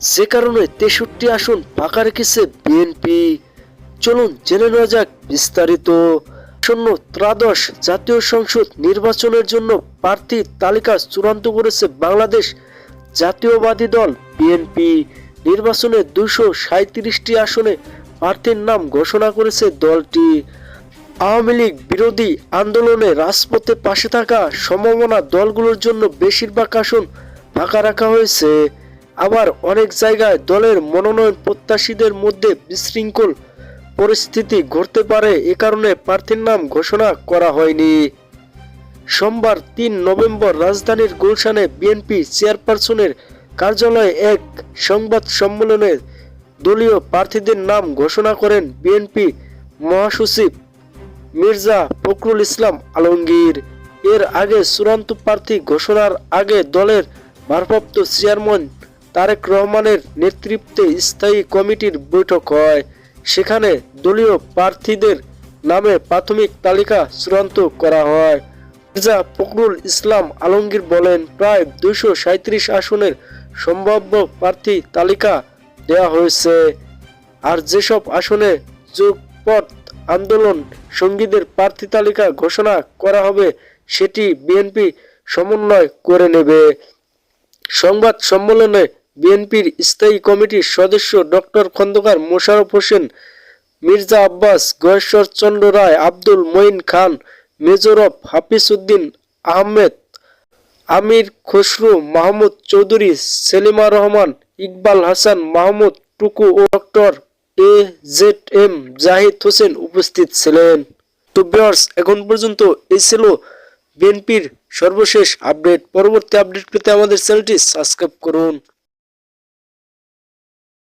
যে কারণে তেষট্টি আসন ফাঁকা রেখেছে বিএনপি চলুন জেনে নেওয়া যাক বিস্তারিত। আসন্ন ত্রাদশ জাতীয় সংসদ নির্বাচনের জন্য প্রার্থী তালিকা চূড়ান্ত করেছে বাংলাদেশ জাতীয়বাদী দল বিএনপি নির্বাচনে দুশো সাঁত্রিশটি আসনে প্রার্থীর নাম ঘোষণা করেছে দলটি। আওয়ামী লীগ বিরোধী আন্দোলনে রাজপথে পাশে থাকা সম্ভাবনা দলগুলোর জন্য বেশিরভাগ আসন ফাঁকা রাখা হয়েছে। আবার অনেক জায়গায় দলের মনোনয়ন প্রত্যাশীদের মধ্যে বিশৃঙ্খল পরিস্থিতি ঘটতে পারে। এ কারণে প্রার্থীর নাম ঘোষণা করা হয়নি। সোমবার তিন নভেম্বর রাজধানীর গুলশানে বিএনপি চেয়ারপারসনের কার্যালয়ে এক সংবাদ সম্মেলনে দলীয় প্রার্থীদের নাম ঘোষণা করেন বিএনপি মহাসচিব মির্জা ফখরুল ইসলাম আলমগীর। এর আগে চূড়ান্ত প্রার্থী ঘোষণার আগে দলের ভারপ্রাপ্ত চেয়ারম্যান তারেক রহমানের নেতৃত্বে স্থায়ী কমিটির বৈঠক হয়। সেখানে দলীয় প্রার্থীদের নামে প্রাথমিক তালিকা চূড়ান্ত করা হয়। মির্জা ফখরুল ইসলাম আলমগীর বলেন, প্রায় দুইশো সাঁত্রিশ আসনের সম্ভাব্য প্রার্থী তালিকা দেওয়া হয়েছে। আর যেসব আসনে যোগপথ আন্দোলন সঙ্গীদের প্রার্থী তালিকা ঘোষণা করা হবে, সেটি বিএনপি সমন্বয় করে নেবে। সংবাদ সম্মেলনে বিএনপির স্থায়ী কমিটির সদস্য doctor Khandakar Mosharraf Hossain, Mirza Abbas, Gayeshwar Chandra Roy, Abdul Moin Khan major Hafiz Uddin Ahmed, Amir Khasru, Mahmud Chowdhury, Selima Rahman, Iqbal Hasan, Mahmud Tuku O doctor A Z M Zahid Hossain উপস্থিত ছিলেন। তো ভিউয়ার্স, এখন পর্যন্ত এই ছিল বিএনপির সর্বশেষ আপডেট। পরবর্তী আপডেট পেতে আমাদের চ্যানেলটি সাবস্ক্রাইব করুন।